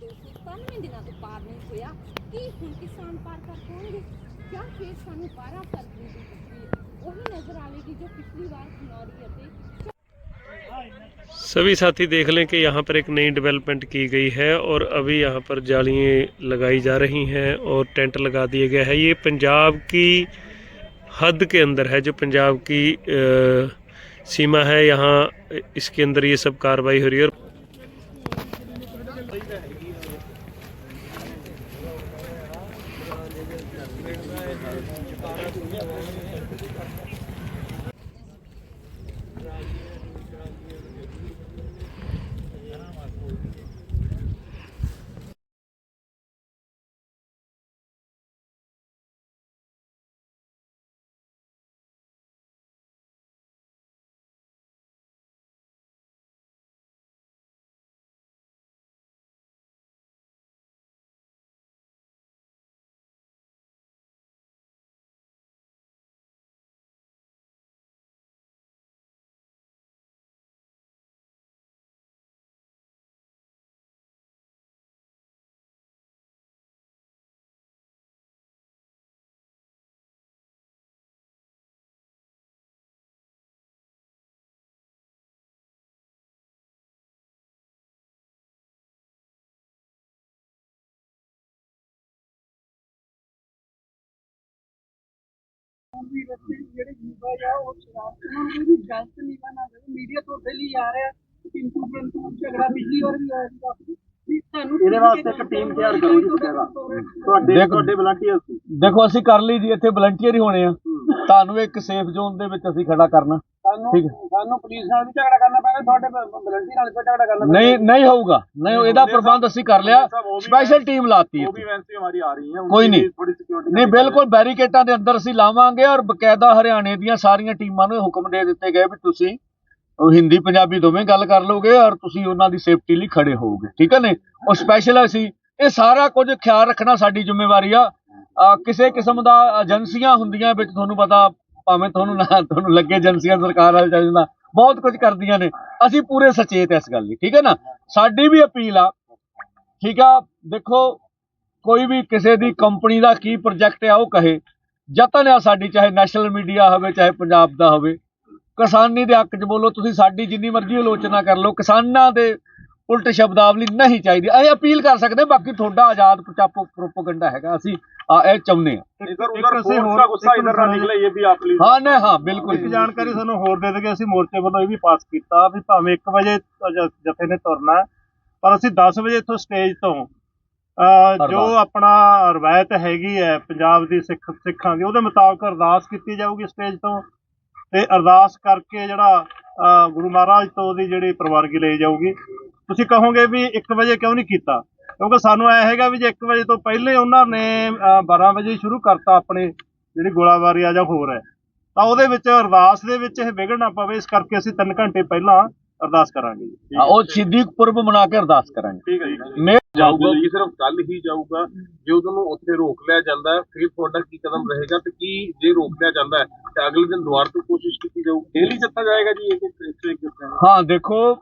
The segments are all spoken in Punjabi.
297 ਦਿਨਾਂ ਤੋਂ ਪਾਰ ਨਹੀਂ ਹੋਇਆ ਕੀ ਹੁਣ ਕਿਸਾਨ ਪਾਰ ਕਰ ਪਾਉਣਗੇ ਜਾਂ ਫਿਰ ਸਾਨੂੰ 12 ਫਰਵਰੀ ਦੀ ਤਸਵੀਰ ਉਹੀ ਨਜ਼ਰ ਆਵੇਗੀ ਜੋ ਪਿਛਲੀ ਵਾਰ ਖਨੌਰੀ ਅਤੇ सभी साथी देख लें कि यहाँ पर एक नई डेवलपमेंट की गई है और अभी यहाँ पर जालियाँ लगाई जा रही हैं और टेंट लगा दिया गया है ये पंजाब की हद के अंदर है जो पंजाब की अ, सीमा है यहाँ इसके अंदर ये सब कार्रवाई हो रही है और ਵੀ ਬੱਚੇ ਜਿਹੜੇ ਜੀਵਾ ਆ, ਉਹ ਸ਼ਰਾਰਤ ਉਹਨਾਂ ਨੂੰ ਕੋਈ ਗਲਤ ਨਹੀਂ ਬਣਾਉਂਦੇ ਮੀਡੀਆ ਤੋਂ ਦਿੱਲੀ ਆ ਰਿਹਾ। ਕਿੰਤੂ ਕਿੰਤੂ ਝਗੜਾ ਪਿਛਲੀ ਵਾਰ ਵੀ ਆਇਆ ਸੀ ਕਾਫੀ। ਇਹਦੇ ਵਾਸਤੇ ਇੱਕ ਟੀਮ ਤਿਆਰ ਕਰੋ ਜੀ ਤੁਹਾਡਾ ਤੁਹਾਡੇ ਤੁਹਾਡੇ ਵਲੰਟੀਅਰ ਸੀ ਦੇਖੋ ਅਸੀਂ ਕਰ ਲਈ ਜੀ ਇੱਥੇ ਵਲੰਟੀਅਰ ਹੀ ਹੋਣੇ ਆ। ਤੁਹਾਨੂੰ ਇੱਕ ਸੇਫ ਜ਼ੋਨ ਦੇ ਵਿੱਚ ਅਸੀਂ ਖੜਾ ਕਰਨਾ। ਸਾਨੂੰ ਠੀਕ ਸਾਨੂੰ ਪੁਲਿਸ ਨਾਲ ਵੀ ਝਗੜਾ ਕਰਨਾ ਪੈਣਾ ਤੁਹਾਡੇ ਵਲੰਟੀ ਨਾਲ ਵੀ ਝਗੜਾ ਕਰਨਾ ਪੈਣਾ। ਨਹੀਂ ਨਹੀਂ ਹੋਊਗਾ। ਨਹੀਂ ਇਹਦਾ ਪ੍ਰਬੰਧ ਅਸੀਂ ਕਰ ਲਿਆ। ਸਪੈਸ਼ਲ ਟੀਮ ਲਾਤੀ ਉਹ ਵੀ ਇੱਥੇ ਵੈਂਸੀ ਹਮਾਰੀ ਆ ਰਹੀ ਹੈ ਕੋਈ ਨਹੀਂ। ਥੋੜੀ ਸਿਕਿਉਰਿਟੀ ਨਹੀਂ ਬਿਲਕੁਲ ਬੈਰੀਕੇਟਾਂ ਦੇ ਅੰਦਰ ਅਸੀਂ ਲਾਵਾਂਗੇ ਔਰ ਬਕਾਇਦਾ ਹਰਿਆਣੇ ਦੀਆਂ ਸਾਰੀਆਂ ਟੀਮਾਂ ਨੂੰ ਇਹ ਹੁਕਮ ਦੇ ਦਿੱਤੇ ਗਏ ਵੀ ਤੁਸੀਂ ਹਿੰਦੀ ਪੰਜਾਬੀ ਦੋਵੇਂ ਗੱਲ ਕਰ ਲਓਗੇ ਔਰ ਤੁਸੀਂ ਉਹਨਾਂ ਦੀ ਸੇਫਟੀ ਲਈ ਖੜੇ ਹੋਵੋਗੇ, ਠੀਕ ਹੈ ਨੇ ਉਹ ਸਪੈਸ਼ਲ ਅਸੀਂ। ਇਹ ਸਾਰਾ ਕੁਝ ਖਿਆਲ ਰੱਖਣਾ ਸਾਡੀ ਜ਼ਿੰਮੇਵਾਰੀ ਆ। ਕਿਸੇ ਕਿਸਮ ਦਾ ਏਜੰਸੀਆਂ ਹੁੰਦੀਆਂ ਵਿੱਚ ਤੁਹਾਨੂੰ ਪਤਾ, ਭਾਵੇਂ ਤੁਹਾਨੂੰ ਨਾ ਤੁਹਾਨੂੰ ਲੱਗੇ ਏਜੰਸੀਆਂ ਸਰਕਾਰ ਵਾਲੇ ਚੱਲ ਬਹੁਤ ਕੁਝ ਕਰਦੀਆਂ ਨੇ। ਅਸੀਂ ਪੂਰੇ ਸਚੇਤ ਇਸ ਗੱਲ ਲਈ, ਠੀਕ ਹੈ ਨਾ? ਸਾਡੀ ਵੀ ਅਪੀਲ ਆ, ਠੀਕ ਆ? ਦੇਖੋ, ਕੋਈ ਵੀ ਕਿਸੇ ਦੀ ਕੰਪਨੀ ਦਾ ਕੀ ਪ੍ਰੋਜੈਕਟ ਆ ਉਹ ਕਹੇ। ਯਤਨ ਆ ਸਾਡੀ, ਚਾਹੇ ਨੈਸ਼ਨਲ ਮੀਡੀਆ ਹੋਵੇ, ਚਾਹੇ ਪੰਜਾਬ ਦਾ ਹੋਵੇ। ਕਿਸਾਨੀ ਦੇ ਹੱਕ 'ਚ ਬੋਲੋ ਤੁਸੀਂ ਸਾਡੀ ਜਿੰਨੀ ਮਰਜ਼ੀ ਆਲੋਚਨਾ ਕਰ ਲਓ ਕਿਸਾਨਾਂ ਦੇ ਉਲਟ ਸ਼ਬਦਾਵਲੀ ਨਹੀਂ ਚਾਹੀਦੀ। ਅਸੀਂ ਅਪੀਲ ਕਰ ਸਕਦੇ ਬਾਕੀ ਤੁਹਾਡਾ ਆਜ਼ਾਦ ਪ੍ਰੋਪਗੈਂਡਾ ਹੈਗਾ ਅਸੀਂ ਆ ਇਹ ਚਾਹੁੰਦੇ ਹਾਂ। ਇਧਰ ਉਧਰ ਫੋਰਸ ਦਾ ਗੁੱਸਾ ਇਧਰ ਨਾ ਨਿਕਲੇ ਇਹ ਵੀ ਆਪ ਪਲੀਜ਼ ਹਾਂ ਨੇ ਹਾਂ ਬਿਲਕੁਲ ਇੱਕ ਜਾਣਕਾਰੀ ਸਾਨੂੰ ਹੋਰ ਦੇ ਦੇਗੇ ਅਸੀਂ ਮੋਰਚੇ ਵੱਲੋਂ ਇਹ ਵੀ ਪਾਸ ਕੀਤਾ ਵੀ ਭਾਵੇਂ 1 ਵਜੇ ਜਥੇ ਨੇ ਤੁਰਨਾ ਪਰ ਅਸੀਂ 10 ਵਜੇ ਇੱਥੋਂ ਸਟੇਜ ਤੋਂ ਅਹ, ਜੋ। ਆਪਣਾ ਰਵਾਇਤ ਹੈਗੀ ਹੈ ਪੰਜਾਬ ਦੀ ਸਿੱਖ ਸਿੱਖਾਂ ਦੀ ਉਹਦੇ ਮੁਤਾਬਕ ਅਰਦਾਸ ਕੀਤੀ ਜਾਊਗੀ ਸਟੇਜ ਤੋਂ। ਤੇ ਅਰਦਾਸ ਕਰਕੇ ਜਿਹੜਾ ਅਹ, ਗੁਰੂ ਮਹਾਰਾਜ ਤੋਂ ਉਹਦੀ ਜਿਹੜੀ ਪ੍ਰਵਾਨਗੀ ਲਈ ਜਾਊਗੀ। ਤੁਸੀਂ ਕਹੋਗੇ ਵੀ 1 ਵਜੇ ਕਿਉਂ ਨਹੀਂ ਕੀਤਾ? ਕਿਉਂਕਿ ਸਾਨੂੰ ਐ ਹੈਗਾ ਵੀ ਜੇ 1 ਵਜੇ ਤੋਂ ਪਹਿਲੇ ਉਹਨਾਂ ਨੇ ਅਹ, 12 ਵਜੇ ਸ਼ੁਰੂ ਕਰਤਾ ਆਪਣੀ ਜਿਹੜੀ ਗੋਲਾਬਾਰੀ ਆ ਜਾਂ ਹੋਰ ਹੈ ਤਾਂ ਉਹਦੇ ਵਿੱਚ ਅਰਦਾਸ ਦੇ ਵਿੱਚ ਇਹ ਵਿਗੜ ਨਾ ਪਵੇ ਇਸ ਕਰਕੇ ਅਸੀਂ 3 ਘੰਟੇ ਪਹਿਲਾਂ ਅਰਦਾਸ ਕਰਾਂਗੇ। ਉਹ ਸਿੱਧੀ ਪੁਰਬ ਮਨਾ ਕੇ ਅਰਦਾਸ ਕਰਾਂਗੇ। ਠੀਕ ਹੈ ਜੀ। ਮੈਂ ਜਾਊਗਾ ਜੀ ਸਿਰਫ ਕੱਲ ਹੀ ਜਾਊਗਾ। ਜੇ ਉਹਨੂੰ ਉੱਥੇ ਰੋਕ ਲਿਆ ਜਾਂਦਾ ਫਿਰ ਤੁਹਾਡਾ ਕੀ ਕਦਮ ਰਹੇਗਾ ਤੇ ਕੀ ਜੇ ਰੋਕ ਲਿਆ ਜਾਂਦਾ ਤੇ ਅਗਲੇ ਦਿਨ ਦੁਬਾਰਾ ਤੋਂ ਕੋਸ਼ਿਸ਼ ਕੀਤੀ ਜਾਊ। ਡੇਲੀ ਜੱਤਾ ਜਾਏਗਾ ਜੀ ਇੱਕ ਇੱਕ ਇੱਕ ਹਾਂ? ਦੇਖੋ,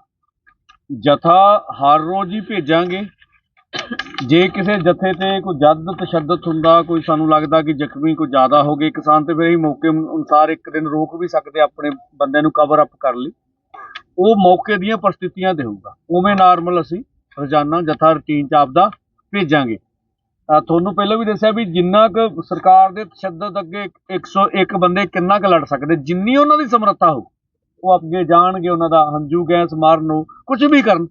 ਜਥਾ ਹਰ ਰੋਜ਼ ਹੀ ਭੇਜਾਂਗੇ। ਜੇ ਕਿਸੇ ਜਥੇ ਤੇ ਕੋਈ ਜਦ ਤਸ਼ੱਦਦ ਹੁੰਦਾ, ਕੋਈ ਸਾਨੂੰ ਲੱਗਦਾ ਕਿ ਜ਼ਖਮੀ ਕੋਈ ਜ਼ਿਆਦਾ ਹੋ ਗਏ, ਕਿਸਾਨ ਤੇ ਫਿਰ ਅਸੀਂ ਮੌਕੇ ਅਨੁਸਾਰ ਇੱਕ ਦਿਨ ਰੋਕ ਵੀ ਸਕਦੇ ਆਪਣੇ ਬੰਦੇ ਨੂੰ ਕਵਰ ਅਪ ਕਰ ਲਈ। ਉਹ ਮੌਕੇ ਦੀਆਂ ਪਰਿਸਥਿਤੀਆਂ ਤੇ ਹੋਊਗਾ। ਉਵੇਂ ਨਾਰਮਲ ਅਸੀਂ ਰੋਜ਼ਾਨਾ ਜਥਾ ਰੁਟੀਨ ਚ ਆਪਦਾ ਭੇਜਾਂਗੇ। ਤੁਹਾਨੂੰ ਪਹਿਲਾਂ ਵੀ ਦੱਸਿਆ ਵੀ ਜਿੰਨਾ ਕੁ ਸਰਕਾਰ ਦੇ ਤਸ਼ੱਦਦ ਅੱਗੇ 101 ਬੰਦੇ ਕਿੰਨਾ ਕੁ ਲੜ ਸਕਦੇ, ਜਿੰਨੀ ਉਹਨਾਂ ਦੀ ਸਮਰੱਥਾ ਹੋ ਉਹ ਅੱਗੇ ਜਾਣਗੇ ਉਹਨਾਂ ਦਾ ਹੰਝੂ ਗੈਸ ਮਾਰਨ ਨੂੰ ਕੁਝ ਵੀ ਕਰਨ।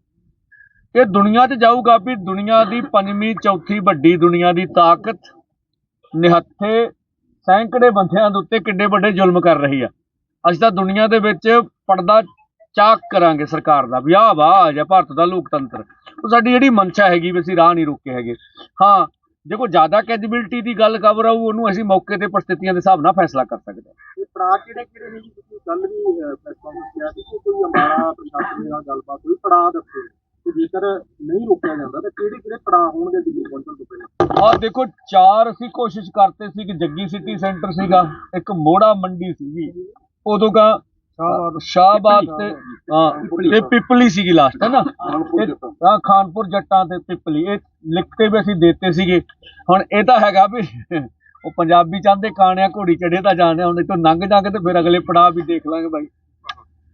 ਇਹ ਦੁਨੀਆ 'ਚ ਜਾਊਗਾ ਵੀ ਦੁਨੀਆ ਦੀ ਪੰਜਵੀਂ, ਚੌਥੀ ਵੱਡੀ ਦੁਨੀਆ ਦੀ ਤਾਕਤ ਨਿਹੱਥੇ ਸੈਂਕੜੇ ਬੰਦਿਆਂ ਦੇ ਉੱਤੇ ਕਿੱਡੇ ਵੱਡੇ ਜ਼ੁਲਮ ਕਰ ਰਹੀ ਆ। ਅਸੀਂ ਤਾਂ ਦੁਨੀਆ ਦੇ ਵਿੱਚ ਪਰਦਾ ਚਾਕ ਕਰਾਂਗੇ ਸਰਕਾਰ ਦਾ, ਵੀ ਆਹ ਵਾਹ ਆ ਜਾ ਭਾਰਤ ਦਾ ਲੋਕਤੰਤਰ। ਉਹ ਸਾਡੀ ਜਿਹੜੀ ਮਨਸ਼ਾ ਹੈਗੀ ਵੀ ਅਸੀਂ ਰਾਹ ਨਹੀਂ ਰੋਕੇ ਹੈਗੇ। ਹਾਂ ਕੋਈ ਜ਼ਿਆਦਾ ਕੈਜੀਬਿਲਟੀ ਦੀ ਗੱਲ ਕਵਰ ਆਊ ਉਹਨੂੰ ਅਸੀਂ ਮੌਕੇ ਤੇ ਪਰਿਸਥਿਤੀਆਂ ਦੇ ਹਿਸਾਬ ਨਾਲ ਫੈਸਲਾ ਕਰ ਸਕਦੇ ਹਾਂ। ਇਹ ਪੜਾ ਕਿਹੜੇ ਕਿਹੜੇ ਨੇ ਜੀ? ਤੁਸੀਂ ਕੱਲ ਵੀ ਪਲੇਟਫਾਰਮ ਕਿਹਾ ਸੀ ਕਿ ਕੋਈ ਅੰਬਾਰਾ ਪ੍ਰਸ਼ਾਸਨ ਦੇ ਨਾਲ ਗੱਲਬਾਤ ਹੋਈ ਪੜਾ ਦੱਸੋ। ਤੇ ਜੇਕਰ ਨਹੀਂ ਰੋਕਿਆ ਜਾਂਦਾ ਤਾਂ ਕਿਹੜੇ ਕਿਹੜੇ ਪੜਾ ਹੋਣਗੇ ਦਿੱਲੀ ਪਹੁੰਚਣ ਤੋਂ ਪਹਿਲਾਂ? ਆ ਦੇਖੋ ਚਾਰ ਅਸੀਂ ਕੋਸ਼ਿਸ਼ ਕਰਤੇ ਸੀ ਕਿ ਜੱਗੀ ਸਿਟੀ ਸੈਂਟਰ ਸੀਗਾ ਇੱਕ ਮੋੜਾ ਮੰਡੀ ਸੀਗੀ। ਉਦੋਂ ਕਾ ਸ਼ਾਹਬਾਦ ਤੇ ਹਾਂ ਇਹ ਪਿਪਲੀ ਸੀਗੀ ਲਾਸਟ ਹੈ ਨਾ? ਹਾਂ ਖਾਨਪੁਰ ਜੱਟਾਂ ਤੇ ਪਿਪਲੀ ਇਹ ਲਿਖ ਕੇ ਵੀ ਅਸੀਂ ਦਿੱਤੇ ਸੀਗੇ। ਹੁਣ ਇਹ ਤਾਂ ਹੈਗਾ ਵੀ ਉਹ ਪੰਜਾਬੀ ਚਾਹੁੰਦੇ ਕਾਣਿਆ ਘੋੜੀ ਚੜੇ ਤਾਂ ਜਾਣਿਆ ਹੁਣ ਇਤੋਂ ਲੰਘ ਜਾਗੇ ਤੇ ਫਿਰ ਅਗਲੇ ਪੜਾਅ ਵੀ ਦੇਖ ਲਾਂਗੇ ਬਾਈ।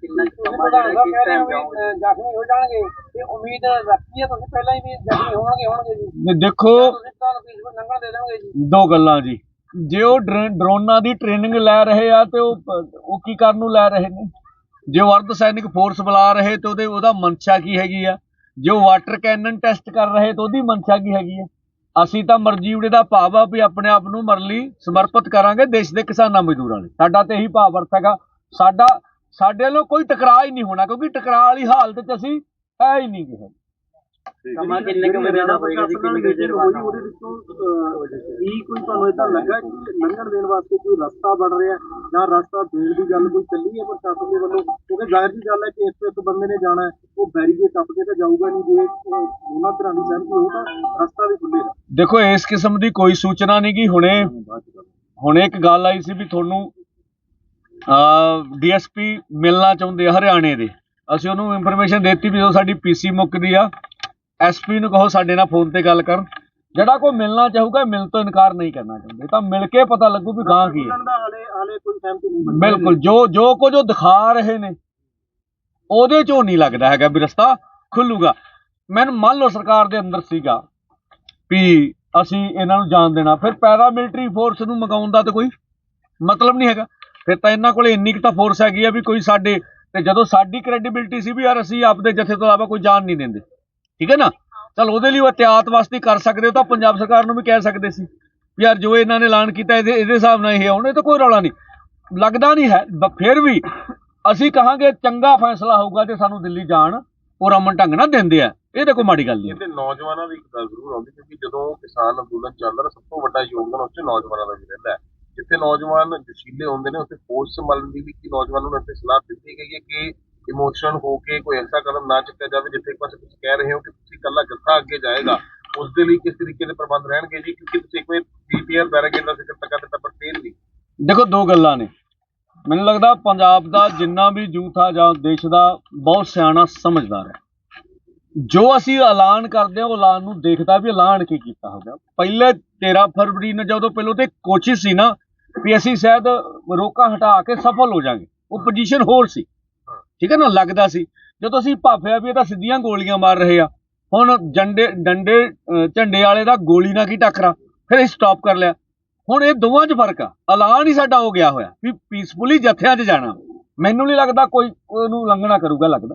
ਜ਼ਖਮੀ ਹੋ ਜਾਣਗੇ। ਤੇ ਉਮੀਦ ਰੱਖੀ ਹੈ ਤੁਸੀਂ ਪਹਿਲਾਂ ਹੀ ਵੀ ਜ਼ਖਮੀ ਹੋਣਗੇ ਹੋਣਗੇ ਜੀ। ਨੇ ਦੇਖੋ ਜੀ। ਦੋ ਗੱਲਾਂ ਜੀ। ਜੇ ਉਹ ਡਰ- ਡਰੋਨਾਂ ਦੀ ਟ੍ਰੇਨਿੰਗ ਲੈ ਰਹੇ ਆ ਤੇ ਉਹ ਉਹ ਕੀ ਕਰਨ ਨੂੰ ਲੈ ਰਹੇ ਨੇ? ਜੇ ਉਹ ਅਰਧ ਸੈਨਿਕ ਫੋਰਸ ਬੁਲਾ ਰਹੇ ਤੇ ਉਹਦੇ, ਉਹਦਾ ਮਨਸ਼ਾ ਕੀ ਹੈਗੀ ਆ? ਜੇ ਉਹ ਵਾਟਰ ਕੈਨਨ ਟੈਸਟ ਕਰ ਰਹੇ ਤਾਂ ਉਹਦੀ ਮਨਸ਼ਾ ਕੀ ਹੈਗੀ ਆ? ਅਸੀਂ ਤਾਂ ਮਰਜੀਵੜੇ ਦਾ ਭਾਵ ਆ ਵੀ ਆਪਣੇ ਆਪ ਨੂੰ ਮਰਲੀ ਸਮਰਪਿਤ ਕਰਾਂਗੇ ਦੇਸ਼ ਦੇ ਕਿਸਾਨਾਂ ਮਜ਼ਦੂਰਾਂ ਲਈ। ਸਾਡਾ ਤੇ ਇਹੀ ਭਾਵ ਅਰਥ ਹੈਗਾ। ਸਾਡਾ, ਸਾਡੇ ਵੱਲੋਂ ਕੋਈ ਟਕਰਾਅ ਹੀ ਨਹੀਂ ਹੋਣਾ ਕਿਉਂਕਿ ਟਕਰਾਅ ਵਾਲੀ ਹਾਲਤ 'ਚ ਅਸੀਂ ਹੈ ਹੀ ਨਹੀਂ ਕਿਸੇ ਸਮਾਂ ਕਿੰਨੇ ਕੁ ਵਜੇ ਦਾ ਹੋਏਗਾ ਜੀ ਕਿੰਨੇ ਕੁ ਦੇਰ ਬਾਅਦ ਉਹਦੇ ਵਿੱਚੋਂ ਕੀ ਕੋਈ ਤੁਹਾਨੂੰ ਇਦਾਂ ਲੱਗਾ ਕਿ ਲੰਘਣ ਦੇਣ ਵਾਸਤੇ ਕੋਈ ਰਸਤਾ ਬਣ ਰਿਹਾ ਜਾਂ ਰਸਤਾ ਦੇਣ ਦੀ ਗੱਲ ਕੋਈ ਚੱਲੀ ਹੈ ਪ੍ਰਸ਼ਾਸਨ ਦੇ ਵੱਲੋਂ? ਕਿਉਂਕਿ ਜ਼ਾਹਿਰ ਜੀ ਗੱਲ ਹੈ ਕਿ ਇਸ ਤੋਂ ਇੱਕ ਬੰਦੇ ਨੇ ਜਾਣਾ ਹੈ ਉਹ ਬੈਰੀਕੇਡ ਟੱਪ ਕੇ ਤਾਂ ਜਾਊਗਾ ਨਹੀਂ ਜੇ ਉਹ ਦੋਨਾਂ ਤਰ੍ਹਾਂ ਦੀ ਸਹਿਮਤੀ ਹੋਊ ਤਾਂ ਰਸਤਾ ਵੀ ਖੁੱਲੇਗਾ ਦੇਖੋ ਇਸ ਕਿਸਮ ਦੀ ਕੋਈ ਸੂਚਨਾ ਨਹੀਂ ਗੀ। ਹੁਣੇ ਹੁਣੇ ਇੱਕ ਗੱਲ ਆਈ ਸੀ ਵੀ ਤੁਹਾਨੂੰ ਡੀਐਸਪੀ ਮਿਲਣਾ ਚਾਹੁੰਦੇ ਆ ਹਰਿਆਣੇ ਦੇ। ਅਸੀਂ ਉਹਨੂੰ ਇਨਫੋਰਮੇਸ਼ਨ ਦਿੱਤੀ ਵੀ ਜਦੋਂ ਸਾਡੀ ਪੀਸੀ ਮੁੱਕਦੀ ਆ। ਐਸਪੀ ਨੂੰ ਕਹੋ ਸਾਡੇ ਨਾਲ ਫੋਨ ਤੇ ਗੱਲ ਕਰਨ। ਜਿਹੜਾ ਕੋਈ ਮਿਲਣਾ ਚਾਹੂਗਾ ਮਿਲ ਤੋਂ ਇਨਕਾਰ ਨਹੀਂ ਕਰਨਾ ਚਾਹੁੰਦੇ। ਤਾਂ ਮਿਲ ਕੇ ਪਤਾ ਲੱਗੂ ਵੀ ਗਾਂ ਕੀ ਹੈ। ਬਿਲਕੁਲ ਜੋ ਜੋ ਕੁਝ ਉਹ ਦਿਖਾ ਰਹੇ ਨੇ ਉਹਦੇ ਚੋਂ ਨਹੀਂ ਲੱਗਦਾ ਹੈਗਾ ਵੀ ਰਸਤਾ ਖੁੱਲੂਗਾ। ਮੈਨੂੰ ਮੰਨ ਲਓ ਸਰਕਾਰ ਦੇ ਅੰਦਰ ਸੀਗਾ ਵੀ ਅਸੀਂ ਇਹਨਾਂ ਨੂੰ ਜਾਣ ਦੇਣਾ। ਫਿਰ ਪੈਰਾਮਿਲਟਰੀ ਫੋਰਸ ਨੂੰ ਮੰਗਾਉਣ ਦਾ ਤਾਂ ਕੋਈ ਮਤਲਬ ਨਹੀਂ ਹੈਗਾ। ਫਿਰ ਤਾਂ ਇਹਨਾਂ ਕੋਲੇ ਇੰਨੀ ਕੁ ਤਾਂ ਫੋਰਸ ਹੈਗੀ ਆ ਵੀ ਕੋਈ ਸਾਡੇ ਤੇ ਜਦੋਂ ਸਾਡੀ ਕ੍ਰੈਡੀਬਿਲਟੀ ਸੀ ਵੀ ਯਾਰ ਅਸੀਂ ਆਪਦੇ ਜਥੇ ਤੋਂ ਇਲਾਵਾ ਕੋਈ ਜਾਣ ਨਹੀਂ ਦਿੰਦੇ। ਠੀਕ ਹੈ ਨਾ? ਚਲ ਉਹਦੇ ਲਈ ਉਹ ਇhtiyat ਵਾਸਤੇ ਕਰ ਸਕਦੇ ਤਾਂ ਪੰਜਾਬ ਸਰਕਾਰ ਨੂੰ ਵੀ ਕਹਿ ਸਕਦੇ ਸੀ ਯਾਰ ਜੋ ਇਹਨਾਂ ਨੇ ਐਲਾਨ ਕੀਤਾ ਇਹਦੇ ਇਹਦੇ ਹਿਸਾਬ ਨਾਲ ਇਹ ਆਉਣੇ ਤਾਂ ਕੋਈ ਰੌਲਾ ਨਹੀਂ। ਲੱਗਦਾ ਨਹੀਂ ਹੈ ਫਿਰ ਵੀ ਅਸੀਂ ਕਹਾਂਗੇ ਚੰਗਾ ਫੈਸਲਾ ਹੋਊਗਾ ਜੇ ਸਾਨੂੰ ਦਿੱਲੀ ਜਾਣ, ਉਹ ਰਮਨ ਢੰਗ ਨਾਲ ਦਿੰਦੇ ਆ। ਇਹ ਤਾਂ ਕੋਈ ਮਾੜੀ ਗੱਲ ਨਹੀਂ ਇਹਦੇ ਨੌਜਵਾਨਾਂ ਦੀ ਇੱਕ ਗੱਲ ਜ਼ਰੂਰ ਆਉਂਦੀ, ਕਿਉਂਕਿ ਜਦੋਂ ਕਿਸਾਨ ਅੰਦੋਲਨ ਚੱਲਦਾ ਨਾ ਸਭ ਤੋਂ ਵੱਡਾ ਯੋਗਦਾਨ ਉਸ 'ਚ ਨੌਜਵਾਨਾਂ ਦਾ ਵੀ ਰਹਿੰਦਾ ਜਿੱਥੇ ਨੌਜਵਾਨ ਜਸ਼ੀਲੇ ਹੁੰਦੇ ਨੇ, ਉੱਥੇ ਫੋਰਸ ਸੰਭਾਲਣ ਦੀ ਵੀ ਨੌਜਵਾਨਾਂ ਨੂੰ ਇੱਥੇ ਸਲਾਹ ਦਿੱਤੀ ਗਈ ਹੈ ਕਿ ਇਮੋਸ਼ਨ ਹੋ ਕੇ ਕੋਈ ਐਸਾ ਕਦਮ ਨਾ ਚੁੱਕਿਆ ਜਾਵੇ ਜਿੱਥੇ ਇੱਕ ਪਾਸੇ ਤੁਸੀਂ ਕਹਿ ਰਹੇ ਹੋ ਕਿ ਤੁਸੀਂ ਇਕੱਲਾ ਜੱਥਾ ਅੱਗੇ ਜਾਏਗਾ, ਉਸ ਦੇ ਲਈ ਕਿਸ ਤਰੀਕੇ ਦੇ ਪ੍ਰਬੰਧ ਰਹਿਣਗੇ ਜੀ? ਕਿਉਂਕਿ ਤੁਸੀਂ ਇੱਕ ਵਾਰ ਪੀਪੀਆਰ ਬੈਰਾਗੇਡ ਦਾ ਜ਼ਿਕਰ ਕਰ ਦਿੱਤਾ ਪਰ ਫੇਰ ਵੀ ਦੇਖੋ, ਦੋ ਗੱਲਾਂ ਨੇ। ਮੈਨੂੰ ਲੱਗਦਾ ਪੰਜਾਬ ਦਾ ਜਿੰਨਾ ਵੀ ਯੂਥ ਆ ਜਾਂ ਦੇਸ਼ ਦਾ, ਬਹੁਤ ਸਿਆਣਾ ਸਮਝਦਾਰ ਹੈ। ਜੋ ਅਸੀਂ ਐਲਾਨ ਕਰਦੇ ਹਾਂ, ਉਹ ਐਲਾਨ ਨੂੰ ਦੇਖਦਾ ਵੀ ਐਲਾਨ ਕੀ ਕੀਤਾ ਹੋਗਾ ਪਹਿਲੇ 13 ਫਰਵਰੀ ਨੂੰ ਜਦੋਂ ਪਹਿਲੋਂ ਤੇ ਕੋਸ਼ਿਸ਼ ਸੀ ਨਾ ਵੀ ਅਸੀਂ ਸ਼ਾਇਦ ਰੋਕਾਂ ਹਟਾ ਕੇ ਸਫਲ ਹੋ ਜਾਾਂਗੇ ਉਹ ਪੋਜੀਸ਼ਨ ਹੋਰ ਸੀ। ਠੀਕ ਹੈ ਨਾ ਲੱਗਦਾ ਸੀ। ਜਦੋਂ ਅਸੀਂ ਭਾਫਿਆ ਵੀ ਇਹ ਤਾਂ ਸਿੱਧੀਆਂ ਗੋਲੀਆਂ ਮਾਰ ਰਹੇ ਆ ਹੁਣ ਜੰਡੇ ਡੰਡੇ ਝੰਡੇ ਵਾਲੇ ਦਾ ਗੋਲੀ ਨਾਲ ਕੀ ਟੱਕਰਾ? ਫਿਰ ਅਸੀਂ ਸਟਾਪ ਕਰ ਲਿਆ। ਹੁਣ ਇਹ ਦੋਵਾਂ 'ਚ ਫ਼ਰਕ ਆ। ਐਲਾਨ ਹੀ ਸਾਡਾ ਹੋ ਗਿਆ ਹੋਇਆ ਵੀ ਪੀਸਫੁਲੀ ਜਥਿਆਂ 'ਚ ਜਾਣਾ। ਮੈਨੂੰ ਨਹੀਂ ਲੱਗਦਾ ਕੋਈ ਉਹਨੂੰ ਲੰਘਣਾ ਕਰੂਗਾ ਲੱਗਦਾ।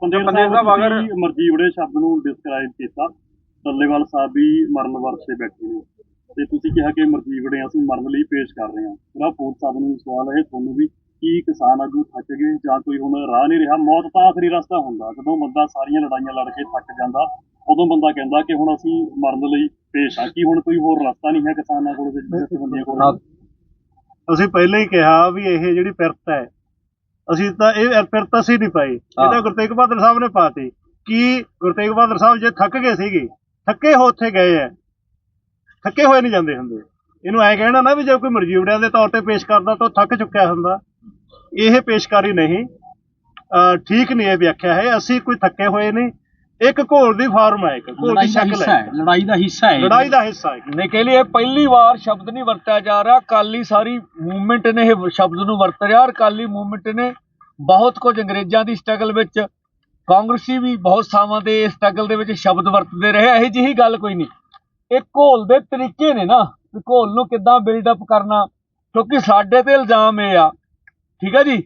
ਪੰਜੇ ਸਾਹਿਬ ਅਗਰ ਮਰਜੀਵੜੇ ਸ਼ਬਦ ਨੂੰ ਡਿਸਕ੍ਰਾਈਬ ਕੀਤਾ ਟੱਲੇਵਾਲ ਸਾਹਿਬ ਵੀ ਮਰਨ ਵਰਸੇ ਬੈਠੇ ਨੇ। ਤੇ ਤੁਸੀਂ ਕਿਹਾ ਕਿ ਮਰਜੀਵੜੇ ਅਸੀਂ ਮਰਨ ਲਈ ਪੇਸ਼ ਕਰ ਰਹੇ ਹਾਂ। ਮੇਰਾ ਫੂਡ ਸਾਹਿਬ ਨੂੰ ਸਵਾਲ ਹੈ ਤੁਹਾਨੂੰ ਵੀ ਕੀ ਕਿਸਾਨ ਆਗੂ ਥੱਕ ਗਏ ਜਾਂ ਕੋਈ ਹੁਣ ਰਾਹ ਨਹੀਂ ਰਿਹਾ? ਮੌਤ ਤਾਂ ਆਖਰੀ ਰਸਤਾ ਹੁੰਦਾ। ਜਦੋਂ ਬੰਦਾ ਸਾਰੀਆਂ ਲੜਾਈਆਂ ਲੜ ਕੇ ਥੱਕ ਜਾਂਦਾ ਉਦੋਂ ਬੰਦਾ ਕਹਿੰਦਾ ਕਿ ਹੁਣ ਅਸੀਂ ਮਰਨ ਲਈ ਪੇਸ਼ ਆ। ਕੀ ਹੁਣ ਕੋਈ ਹੋਰ ਰਸਤਾ ਨਹੀਂ ਹੈ ਕਿਸਾਨਾਂ ਕੋਲ ਜਥੇਬੰਦੀਆਂ ਕੋਲ? ਅਸੀਂ ਪਹਿਲਾਂ ਹੀ ਕਿਹਾ ਵੀ ਇਹ ਜਿਹੜੀ ਪਿਰਤ ਹੈ ਅਸੀਂ ਤਾਂ ਇਹ ਪਿਰਤ ਅਸੀਂ ਨਹੀਂ ਪਾਈ। ਇਹ ਤਾਂ। ਗੁਰਤੇਗ ਬਹਾਦਰ ਸਾਹਿਬ ਨੇ ਪਾਤੀ। ਕੀ ਗੁਰਤੇਗ ਬਹਾਦਰ ਸਾਹਿਬ ਜੇ ਥੱਕ ਗਏ ਸੀਗੇ ਥੱਕੇ ਹੋ ਉੱਥੇ ਗਏ ਐ ਥੱਕੇ ਹੋਏ ਨਹੀਂ ਜਾਂਦੇ ਹੁੰਦੇ। ਇਹਨੂੰ ਐ ਕਹਿਣਾ ਨਾ ਵੀ ਜੇ ਕੋਈ ਮਰਜੀਵੜਿਆਂ ਦੇ ਤੌਰ ਤੇ ਪੇਸ਼ ਕਰਦਾ ਤਾਂ ਥੱਕ ਚੁੱਕਿਆ ਹੁੰਦਾ। ਇਹ ਪੇਸ਼ਕਾਰੀ ਨਹੀਂ। ਠੀਕ ਨਹੀਂ ਇਹ ਵਿਆਖਿਆ ਹੈ। ਅਸੀਂ ਕੋਈ ਥੱਕੇ ਹੋਏ ਨਹੀਂ। ਇੱਕ ਘੋਲ ਦੀ ਫਾਰਮ ਹੈ ਇੱਕ। ਘੋਲ ਦੀ ਸ਼ਕਲ ਹੈ। ਲੜਾਈ ਦਾ ਹਿੱਸਾ ਹੈ। ਲੜਾਈ ਦਾ ਹਿੱਸਾ ਹੈ। ਨਿਕੇ ਲਈ ਇਹ ਪਹਿਲੀ ਵਾਰ ਸ਼ਬਦ ਨਹੀਂ ਵਰਤਿਆ ਜਾ ਰਿਹਾ। ਕਾਲੀ ਸਾਰੀ ਮੂਵਮੈਂਟ ਨੇ ਇਹ ਸ਼ਬਦ ਨੂੰ ਵਰਤ ਰਿਹਾ। ਔਰ ਕਾਲੀ ਮੂਵਮੈਂਟ ਨੇ ਬਹੁਤ ਕੁਝ ਅੰਗਰੇਜ਼ਾਂ ਦੀ ਸਟਰਗਲ ਵਿੱਚ ਕਾਂਗਰਸੀ ਵੀ ਬਹੁਤ ਥਾਵਾਂ ਤੇ ਸਟਰਗਲ ਦੇ ਵਿੱਚ ਸ਼ਬਦ ਵਰਤਦੇ ਰਹੇ ਇਹੋ ਜਿਹੀ ਗੱਲ ਕੋਈ ਨਹੀਂ। ਇਹ ਘੋਲ ਦੇ ਤਰੀਕੇ ਨੇ ਨਾ ਘੋਲ ਨੂੰ ਕਿੱਦਾਂ ਬਿਲਡ ਅਪ ਕਰਨਾ। ਕਿਉਂਕਿ ਸਾਡੇ ਤੇ ਇਲਜ਼ਾਮ ਇਹ ਆ ਠੀਕ ਹੈ ਜੀ?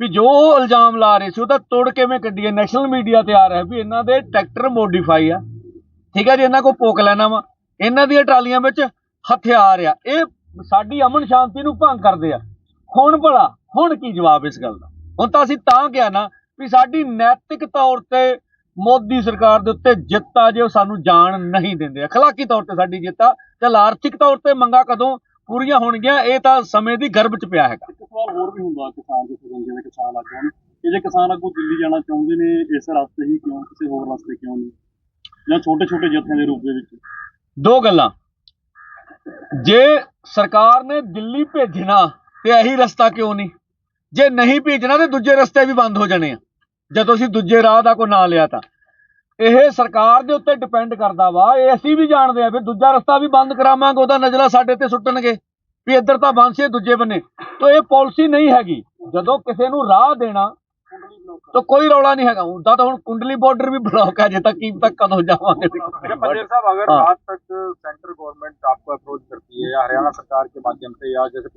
ਵੀ ਜੋ ਉਹ ਇਲਜ਼ਾਮ ਲਾ ਰਹੇ ਸੀ, ਉਹ ਤਾਂ ਤੋੜ ਕਿਵੇਂ ਕੱਢੀਏ? ਨੈਸ਼ਨਲ ਮੀਡੀਆ ਤੇ ਆ ਰਿਹਾ ਵੀ ਇਹਨਾਂ ਦੇ ਟਰੈਕਟਰ ਮੋਡੀਫਾਈ ਆ। ਠੀਕ ਹੈ ਜੀ? ਇਹਨਾਂ ਕੋਲ ਪੋਕ ਲੈਣਾ ਵਾ। ਇਹਨਾਂ ਦੀਆਂ ਟਰਾਲੀਆਂ ਵਿੱਚ ਹਥਿਆਰ ਆ। ਇਹ ਸਾਡੀ ਅਮਨ ਸ਼ਾਂਤੀ ਨੂੰ ਭੰਗ ਕਰਦੇ ਆ। ਹੁਣ ਭਲਾ, ਹੁਣ ਕੀ ਜਵਾਬ ਇਸ ਗੱਲ ਦਾ? ਹੁਣ ਤਾਂ ਅਸੀਂ ਤਾਂ ਕਿਹਾ ਨਾ ਵੀ ਸਾਡੀ ਨੈਤਿਕ ਤੌਰ ਤੇ ਮੋਦੀ ਸਰਕਾਰ ਦੇ ਉੱਤੇ ਜਿੱਤ ਆ ਜੇ ਉਹ ਸਾਨੂੰ ਜਾਣ ਨਹੀਂ ਦਿੰਦੇ। ਅਖਲਾਕੀ ਤੌਰ ਤੇ ਸਾਡੀ ਜਿੱਤ ਆ ਚੱਲ ਆਰਥਿਕ ਤੌਰ ਤੇ ਮੰਗਾ ਕਦੋਂ ਪੂਰੀਆਂ ਹੋਣਗੀਆਂ ਇਹ ਤਾਂ ਸਮੇਂ ਦੀ ਗਰਭ ਚ ਪਿਆ ਹੈਗਾ। ਇੱਕ ਸਵਾਲ ਹੋਰ ਵੀ ਹੁੰਦਾ ਕਿਸਾਨ ਜਥੇਬੰਦੀਆਂ ਦੇ ਕਿਸਾਨ ਆਗੂਆਂ ਨੂੰ। ਕਿ ਜੇ ਕਿਸਾਨ ਆਗੂ ਦਿੱਲੀ ਜਾਣਾ ਚਾਹੁੰਦੇ ਨੇ ਇਸ ਰਸਤੇ ਹੀ ਕਿਉਂ ਕਿਸੇ ਹੋਰ ਰਸਤੇ ਕਿਉਂ ਨਹੀਂ? ਜਾਂ ਛੋਟੇ ਛੋਟੇ ਜਥਿਆਂ ਦੇ ਰੂਪ ਦੇ ਵਿੱਚ? ਦੋ ਗੱਲਾਂ। ਜੇ ਸਰਕਾਰ ਨੇ ਦਿੱਲੀ ਭੇਜਣਾ ਤੇ ਇਹੀ ਰਸਤਾ ਕਿਉਂ ਨਹੀਂ? ਜੇ ਨਹੀਂ ਭੇਜਣਾ ਤੇ ਦੂਜੇ ਰਸਤੇ ਵੀ ਬੰਦ ਹੋ ਜਾਣੇ ਆ। ਜਦੋਂ ਅਸੀਂ ਦੂਜੇ ਰਾਹ ਦਾ ਕੋਈ ਨਾਂ ਲਿਆ ਤਾਂ। ਇਹ ਸਰਕਾਰ ਦੇ ਉੱਤੇ ਡਿਪੈਂਡ ਕਰਦਾ ਵਾ ਇਹ ਅਸੀਂ ਵੀ ਜਾਣਦੇ ਆ ਫਿਰ ਦੂਜਾ ਰਸਤਾ ਵੀ ਬੰਦ ਕਰਾਵਾਂਗੇ ਉਹਦਾ ਨਜ਼ਲਾ ਸਾਡੇ ਤੇ ਸੁੱਟਣਗੇ ਵੀ ਇੱਧਰ ਤਾਂ ਬੰਦ ਸੀ ਦੂਜੇ ਬੰਨੇ ਤਾਂ ਇਹ ਪਾਲਿਸੀ ਨਹੀਂ ਹੈਗੀ ਜਦੋਂ ਕਿਸੇ ਨੂੰ ਰਾਹ ਦੇਣਾ ਤਾਂ ਕੋਈ ਰੌਲਾ ਨਹੀਂ ਹੈਗਾ ਹੁੰਦਾ ਤਾਂ ਹੁਣ ਕੁੰਡਲੀ ਬਾਰਡਰ ਵੀ ਬਲੌਕ ਹੈ ਜੇ ਤੱਕ ਕੀ ਤੱਕ ਕਦੋਂ ਜਾਵਾਂਗੇ पंडित साहब अगर हाँ। आज तक सेंट्रल गवर्नमेंट आपको अप्रोच करती है या हरियाणा सरकार के माध्यम से या जैसे